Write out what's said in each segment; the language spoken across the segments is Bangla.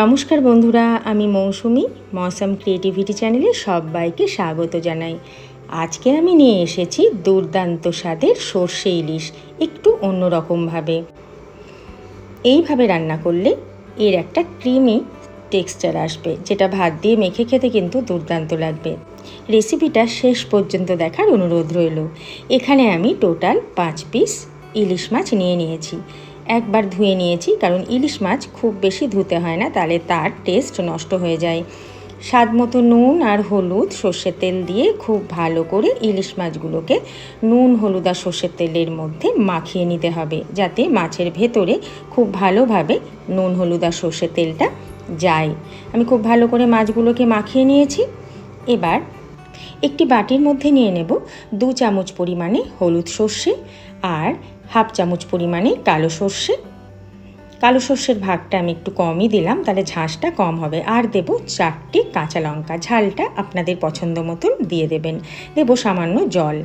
নমস্কার বন্ধুরা, আমি মৌসুমি, মৌসাম ক্রিয়েটিভিটি চ্যানেলে সবাইকে স্বাগত জানাই। আজকে আমি নিয়ে এসেছি দুর্দান্ত স্বাদের সর্ষে ইলিশ, একটু অন্যরকমভাবে। এইভাবে রান্না করলে এর একটা ক্রিমি টেক্সচার আসবে, যেটা ভাত দিয়ে মেখে খেতে কিন্তু দুর্দান্ত লাগবে। রেসিপিটা শেষ পর্যন্ত দেখার অনুরোধ রইল। এখানে আমি টোটাল পাঁচ পিস ইলিশ মাছ নিয়ে নিয়েছি। একবার ধুয়ে নিয়েছি, কারণ ইলিশ মাছ খুব বেশি ধুতে হয় না, তাহলে তার টেস্ট নষ্ট হয়ে যায়। স্বাদ মতো নুন আর হলুদ সর্ষের তেল দিয়ে খুব ভালো করে ইলিশ মাছগুলোকে নুন, হলুদ আর সর্ষের তেলের মধ্যে মাখিয়ে নিতে হবে, যাতে মাছের ভেতরে খুব ভালোভাবে নুন, হলুদ আর সর্ষের তেলটা যায়। আমি খুব ভালো করে মাছগুলোকে মাখিয়ে নিয়েছি। এবার একটি বাটির মধ্যে নিয়ে নেব দু চামচ পরিমাণে হলুদ সর্ষে আর হাফ চামচ পরিমাণে কালো সর্ষে। কালো সর্ষের ভাগটা আমি একটু কমই দিলাম, তাহলে ঝাঁসটা কম হবে। আর দেব চারটি কাঁচা লঙ্কা, ঝালটা আপনাদের পছন্দ মতন দিয়ে দেবেন। দেব সামান্য জল।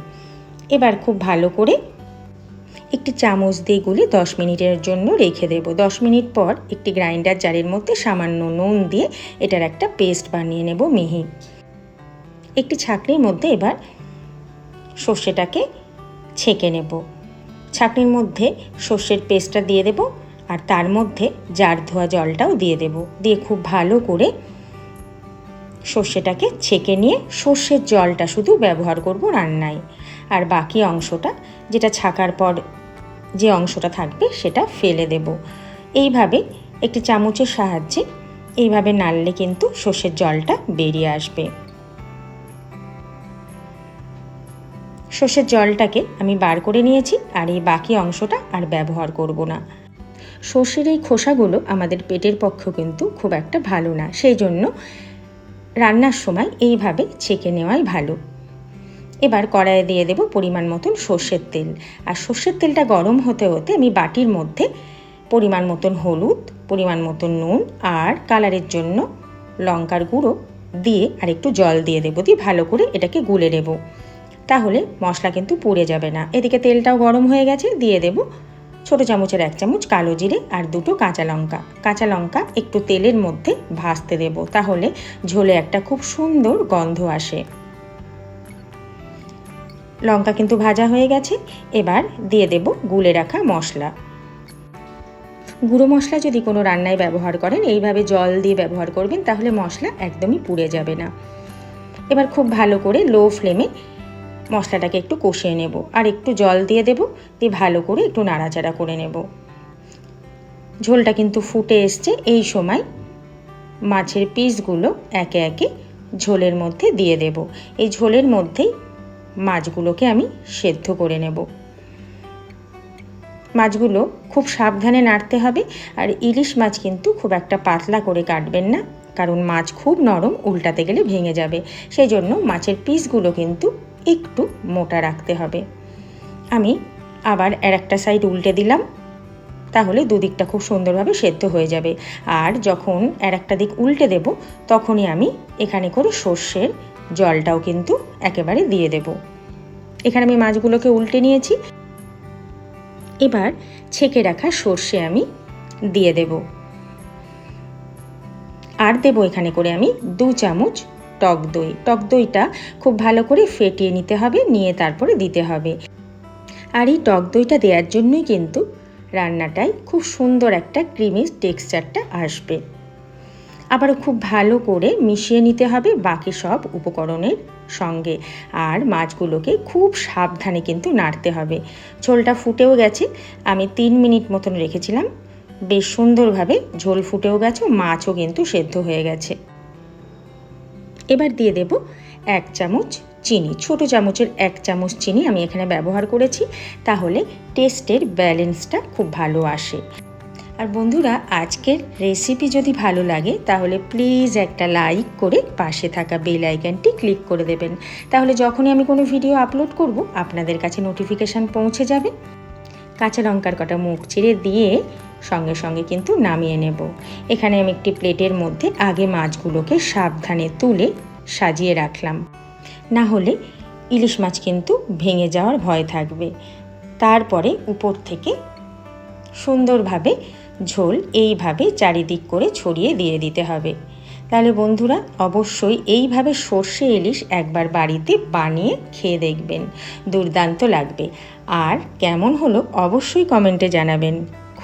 এবার খুব ভালো করে একটি চামচ দিয়ে গুলে দশ মিনিটের জন্য রেখে দেব। দশ মিনিট পর একটি গ্রাইন্ডার জারের মধ্যে সামান্য নুন দিয়ে এটার একটা পেস্ট বানিয়ে নেব মিহি। একটি ছাকনির মধ্যে এবার সর্ষেটাকে ছেঁকে নেব। ছাকনির মধ্যে সর্ষের পেস্টটা দিয়ে দেব আর তার মধ্যে জার ধোয়া জলটাও দিয়ে দেব। দিয়ে খুব ভালো করে সর্ষেটাকে ছেঁকে নিয়ে সর্ষের জলটা শুধু ব্যবহার করব রান্নায়। আর বাকি অংশটা, যেটা ছাকার পর যে অংশটা থাকবে সেটা ফেলে দেব। এইভাবে একটি চামচের সাহায্যে এইভাবে নাড়লে কিন্তু সর্ষের জলটা বেরিয়ে আসবে। সর্ষের জলটাকে আমি বার করে নিয়েছি আর এই বাকি অংশটা আর ব্যবহার করব না। সর্ষের এই খোসাগুলো আমাদের পেটের পক্ষেও কিন্তু খুব একটা ভালো না, সেই জন্য রান্নার সময় এইভাবে ছেঁকে নেওয়াই ভালো। এবার কড়াইয়ে দিয়ে দেব পরিমাণ মতন সর্ষের তেল। আর সর্ষের তেলটা গরম হতে হতে আমি বাটির মধ্যে পরিমাণ মতন হলুদ, পরিমাণ মতন নুন আর কালারের জন্য লঙ্কার গুঁড়ো দিয়ে আর একটু জল দিয়ে দেবো দিয়ে ভালো করে এটাকে গুলে নেব। তাহলে মশলা কিন্তু পুড়ে যাবে না। এদিকে তেলটাও গরম হয়ে গেছে, দিয়ে দেব ছোটো চামচের এক চামচ কালো জিরে আর দুটো কাঁচা লঙ্কা। কাঁচা লঙ্কা একটু তেলের মধ্যে ভাজতে দেব, তাহলে ঝোলে একটা খুব সুন্দর গন্ধ আসে। লঙ্কা কিন্তু ভাজা হয়ে গেছে, এবার দিয়ে দেব গুলে রাখা মশলা। গুঁড়ো মশলা যদি কোনো রান্নায় ব্যবহার করেন, এইভাবে জল দিয়ে ব্যবহার করবেন, তাহলে মশলা একদমই পুড়ে যাবে না। এবার খুব ভালো করে লো ফ্লেমে মশলাটাকে একটু কষিয়ে নেব আর একটু জল দিয়ে দেব দিয়ে ভালো করে একটু নাড়াচাড়া করে নেব। ঝোলটা কিন্তু ফুটে এসছে। এই সময় মাছের পিসগুলো একে একে ঝোলের মধ্যে দিয়ে দেব। এই ঝোলের মধ্যেই মাছগুলোকে আমি সেদ্ধ করে নেব। মাছগুলো খুব সাবধানে নাড়তে হবে আর ইলিশ মাছ কিন্তু খুব একটা পাতলা করে কাটবেন না, কারণ মাছ খুব নরম, উল্টাতে গেলে ভেঙে যাবে। সেই জন্য মাছের পিসগুলো কিন্তু একটু মোটা রাখতে হবে। আমি আবার আর একটা সাইড উল্টে দিলাম, তাহলে দুদিকটা খুব সুন্দরভাবে সেদ্ধ হয়ে যাবে। আর যখন আর একটা দিক উল্টে দেব, তখনই আমি এখানে করে সর্ষের জলটাও কিন্তু একেবারে দিয়ে দেব। এখানে আমি মাছগুলোকে উল্টে নিয়েছি। এবার ছেঁকে রাখা সর্ষে আমি দিয়ে দেব। আর দেবো এখানে করে আমি দু চামচ টক দই। টক দইটা খুব ভালো করে ফেটিয়ে নিতে হবে, নিয়ে তারপরে দিতে হবে। আর এই টক দইটা দেওয়ার জন্যই কিন্তু রান্নাটায় খুব সুন্দর একটা ক্রিমি টেক্সচারটা আসবে। আবার খুব ভালো করে মিশিয়ে নিতে হবে বাকি সব উপকরণের সঙ্গে। আর মাছগুলোকে খুব সাবধানে কিন্তু নাড়তে হবে। ঝোলটা ফুটেও গেছে, আমি তিন মিনিট মতন রেখেছিলাম। বেশ সুন্দরভাবে ঝোল ফুটেও গেছে, মাছও কিন্তু সেদ্ধ হয়ে গেছে। এবার দিয়ে দেব এক চামচ চিনি, ছোট চামচের এক চামচ চিনি আমি এখানে ব্যবহার করেছি, তাহলে টেস্টের ব্যালেন্সটা খুব ভালো আসে। আর বন্ধুরা, আজকের রেসিপি যদি ভালো লাগে, তাহলে প্লিজ একটা লাইক করে পাশে থাকা বেল আইকনটি ক্লিক করে দেবেন। তাহলে যখনই আমি কোনো ভিডিও আপলোড করব, আপনাদের কাছে নোটিফিকেশান পৌঁছে যাবে। কাঁচা লঙ্কার কটা মুখ চিড়ে দিয়ে সঙ্গে সঙ্গে কিন্তু নামিয়ে নেব। এখানে আমি একটি প্লেটের মধ্যে আগে মাছগুলোকে সাবধানে তুলে সাজিয়ে রাখলাম। না হলে ইলিশ মাছ কিন্তু ভেঙে যাওয়ার ভয় থাকবে। তারপরে উপর থেকে সুন্দরভাবে ঝোল এইভাবে চারিদিক করে ছড়িয়ে দিয়ে দিতে হবে। তাহলে বন্ধুরা, অবশ্যই এইভাবে সর্ষে ইলিশ একবার বাড়িতে বানিয়ে খেয়ে দেখবেন। দুর্দান্ত লাগবে। আর কেমন হলো অবশ্যই কমেন্টে জানাবেন।